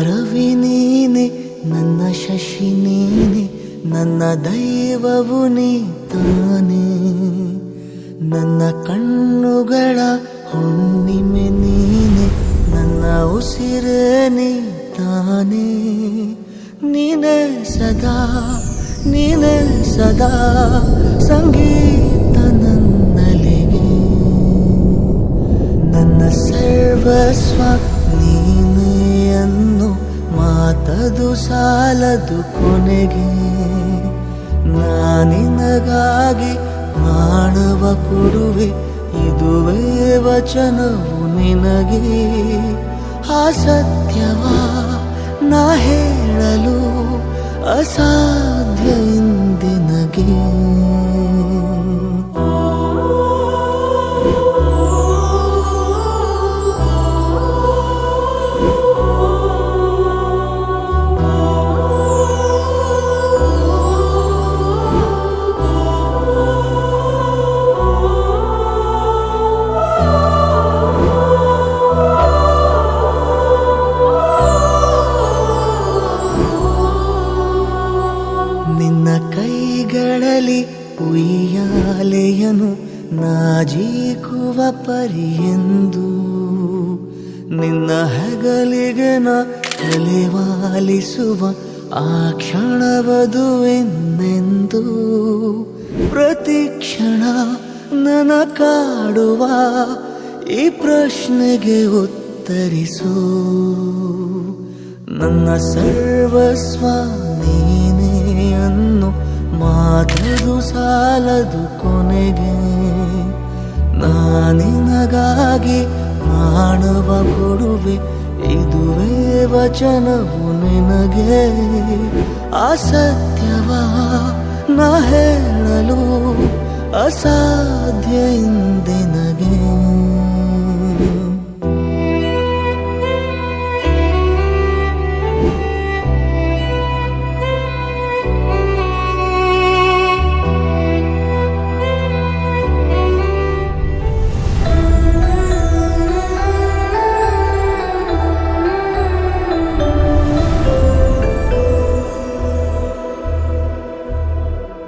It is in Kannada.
ಹರವಿ ನೀನೆ, ನನ್ನ ಶಶಿ ನೀನೆ, ನನ್ನ ದೈವವು ನೀ ನನ್ನ ಕಣ್ಣುಗಳ ಹುಣ್ಣಿಮೆ ನೀನೆ, ನನ್ನ ಉಸಿರೇನೆ ತಾನೆ. ನೀನೆ ಸದಾ ನೀನೆ ಸದಾ ಸಂಗೀತ ನನ್ನ ಸರ್ವಸ್ವ ಮಾತದು ಸಾಲದು ಕೊನೆಗೆ ನಾನಿನಗಾಗಿ ಮಾಡುವ ಕೊಡುವೆ ಇದುವೇ ವಚನವು ನಿನಗೆ. ಆ ಸತ್ಯವ ನಾ ಹೇಳಲು ಅಸಾಧ್ಯ ಕೈಗಳಲ್ಲಿ ಉಯ್ಯಾಲೆಯನು ನಾಜೀಕುವ ಪರಿಯೆಂದು. ನಿನ್ನ ಹೆಗಲಿಗೆ ನ ತಲೆವಾಲಿಸುವ ಆ ಕ್ಷಣವದುವೆನ್ನೆಂದು ಪ್ರತಿ ಕ್ಷಣ ನನ ಕಾಡುವ ಈ ಪ್ರಶ್ನೆಗೆ ಉತ್ತರಿಸು. ನನ್ನ ಸರ್ವಸ್ವ ನೀನೇ ಅನ್ನು ಮಾತದು ಸಾಲದು ಕೊನೆಗೆ ನಾನಿನಗಾಗಿ ಮಾಡುವ ಕೊಡುವೆ ಇದುವೇ ವಚನವು ನಿನಗೆ. ಅಸತ್ಯವ ನ ಹೇಳಲು ಅಸಾಧ್ಯ ಇಂದಿನ